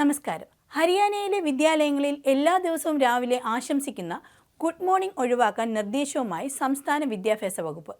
നമസ്കാരം. ഹരിയാനയിലെ വിദ്യാലയങ്ങളിൽ എല്ലാ ദിവസവും രാവിലെ ആശംസിക്കുന്ന ഗുഡ് മോർണിംഗ് ഒഴിവാക്കാൻ നിർദ്ദേശവുമായി സംസ്ഥാന വിദ്യാഭ്യാസ വകുപ്പ്.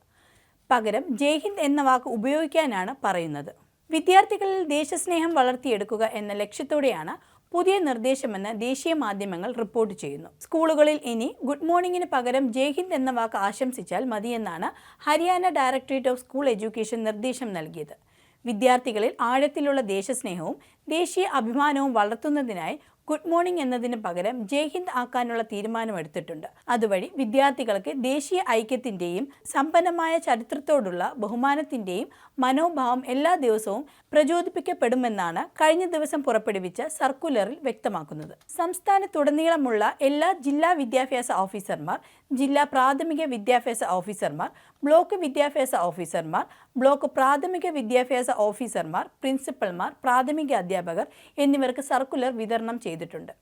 പകരം ജയ്ഹിന്ദ് എന്ന വാക്ക് ഉപയോഗിക്കാനാണ് പറയുന്നത്. വിദ്യാർത്ഥികളിൽ ദേശസ്നേഹം വളർത്തിയെടുക്കുക എന്ന ലക്ഷ്യത്തോടെയാണ് പുതിയ നിർദ്ദേശമെന്ന് ദേശീയ മാധ്യമങ്ങൾ റിപ്പോർട്ട് ചെയ്യുന്നു. സ്കൂളുകളിൽ ഇനി ഗുഡ് മോർണിംഗിന് പകരം ജയ്ഹിന്ദ് എന്ന വാക്ക് ആശംസിച്ചാൽ മതിയെന്നാണ് Haryana directorate of school education നിർദ്ദേശം നൽകിയത്. വിദ്യാർത്ഥികളിൽ ആഴത്തിലുള്ള ദേശസ്നേഹവും ദേശീയ അഭിമാനവും വളർത്തുന്നതിനായി ഗുഡ് മോർണിംഗ് എന്നതിന് പകരം ജയ്ഹിന്ദ് ആക്കാനുള്ള തീരുമാനമെടുത്തിട്ടുണ്ട് അതുവഴി വിദ്യാർത്ഥികൾക്ക് ദേശീയ ഐക്യത്തിന്റെയും സമ്പന്നമായ ചരിത്രത്തോടുള്ള ബഹുമാനത്തിന്റെയും മനോഭാവം എല്ലാ ദിവസവും പ്രചോദിപ്പിക്കപ്പെടുമെന്നാണ് കഴിഞ്ഞ ദിവസം പുറപ്പെടുവിച്ച സർക്കുലറിൽ വ്യക്തമാക്കുന്നത്. സംസ്ഥാനത്തുടനീളമുള്ള എല്ലാ ജില്ലാ വിദ്യാഭ്യാസ ഓഫീസർമാർ ജില്ലാ പ്രാഥമിക വിദ്യാഭ്യാസ ഓഫീസർമാർ ബ്ലോക്ക് വിദ്യാഭ്യാസ ഓഫീസർമാർ ബ്ലോക്ക് പ്രാഥമിക വിദ്യാഭ്യാസ ഓഫീസർമാർ പ്രിൻസിപ്പൽമാർ പ്രാഥമിക അധ്യാപകർ എന്നിവർക്ക് സർക്കുലർ വിതരണം ചെയ്തിട്ടുണ്ട്.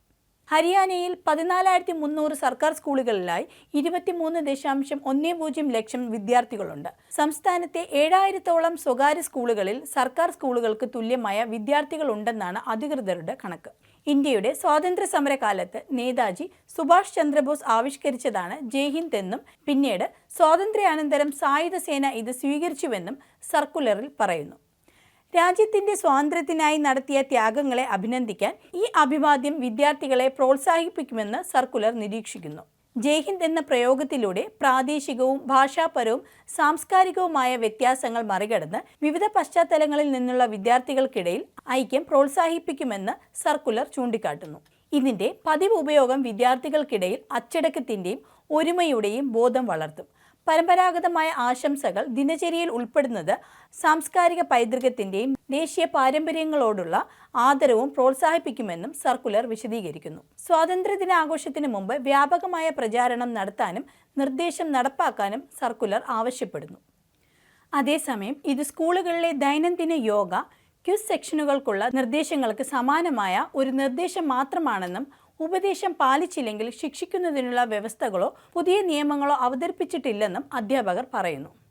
ഹരിയാനയിൽ പതിനാലായിരത്തി മുന്നൂറ് സർക്കാർ സ്കൂളുകളിലായി ഇരുപത്തിമൂന്ന് ദശാംശം ഒന്നേ പൂജ്യം ലക്ഷം വിദ്യാർത്ഥികളുണ്ട്. സംസ്ഥാനത്തെ ഏഴായിരത്തോളം സ്വകാര്യ സ്കൂളുകളിൽ സർക്കാർ സ്കൂളുകൾക്ക് തുല്യമായ വിദ്യാർത്ഥികളുണ്ടെന്നാണ് അധികൃതരുടെ കണക്ക്. ഇന്ത്യയുടെ സ്വാതന്ത്ര്യ സമരകാലത്ത് നേതാജി സുഭാഷ് ചന്ദ്രബോസ് ആവിഷ്കരിച്ചതാണ് ജയ്ഹിന്ദ് എന്നും പിന്നീട് സ്വാതന്ത്ര്യാനന്തരം സായുധ സേന ഇത് സ്വീകരിച്ചുവെന്നും സർക്കുലറിൽ പറയുന്നു. രാജ്യത്തിന്റെ സ്വാതന്ത്ര്യത്തിനായി നടത്തിയ ത്യാഗങ്ങളെ അഭിനന്ദിക്കാൻ ഈ അഭിവാദ്യം വിദ്യാർത്ഥികളെ പ്രോത്സാഹിപ്പിക്കുമെന്ന് സർക്കുലർ നിരീക്ഷിക്കുന്നു. ജയ്ഹിന്ദ് എന്ന പ്രയോഗത്തിലൂടെ പ്രാദേശികവും ഭാഷാപരവും സാംസ്കാരികവുമായ വ്യത്യാസങ്ങൾ മറികടന്ന് വിവിധ പശ്ചാത്തലങ്ങളിൽ നിന്നുള്ള വിദ്യാർത്ഥികൾക്കിടയിൽ ഐക്യം പ്രോത്സാഹിപ്പിക്കുമെന്ന് സർക്കുലർ ചൂണ്ടിക്കാട്ടുന്നു. ഇതിന്റെ പതിവ് ഉപയോഗം വിദ്യാർത്ഥികൾക്കിടയിൽ അച്ചടക്കത്തിന്റെയും ഒരുമയുടെയും ബോധം വളർത്തും. പരമ്പരാഗതമായ ആശംസകൾ ദിനചര്യയിൽ ഉൾപ്പെടുന്നത് സാംസ്കാരിക പൈതൃകത്തിന്റെയും ദേശീയ പാരമ്പര്യങ്ങളോടുള്ള ആദരവും പ്രോത്സാഹിപ്പിക്കുമെന്നും സർക്കുലർ വിശദീകരിക്കുന്നു. സ്വാതന്ത്ര്യദിനാഘോഷത്തിന് മുമ്പ് വ്യാപകമായ പ്രചാരണം നടത്താനും നിർദ്ദേശം നടപ്പാക്കാനും സർക്കുലർ ആവശ്യപ്പെടുന്നു. അതേസമയം ഇത് സ്കൂളുകളിലെ ദൈനംദിന യോഗ ക്യൂസ് സെക്ഷനുകൾക്കുള്ള നിർദ്ദേശങ്ങൾക്ക് സമാനമായ ഒരു നിർദ്ദേശം മാത്രമാണെന്നും ഉപദേശം പാലിച്ചില്ലെങ്കിൽ ശിക്ഷിക്കുന്നതിനുള്ള വ്യവസ്ഥകളോ പുതിയ നിയമങ്ങളോ അവതരിപ്പിച്ചിട്ടില്ലെന്നും അധ്യാപകർ പറയുന്നു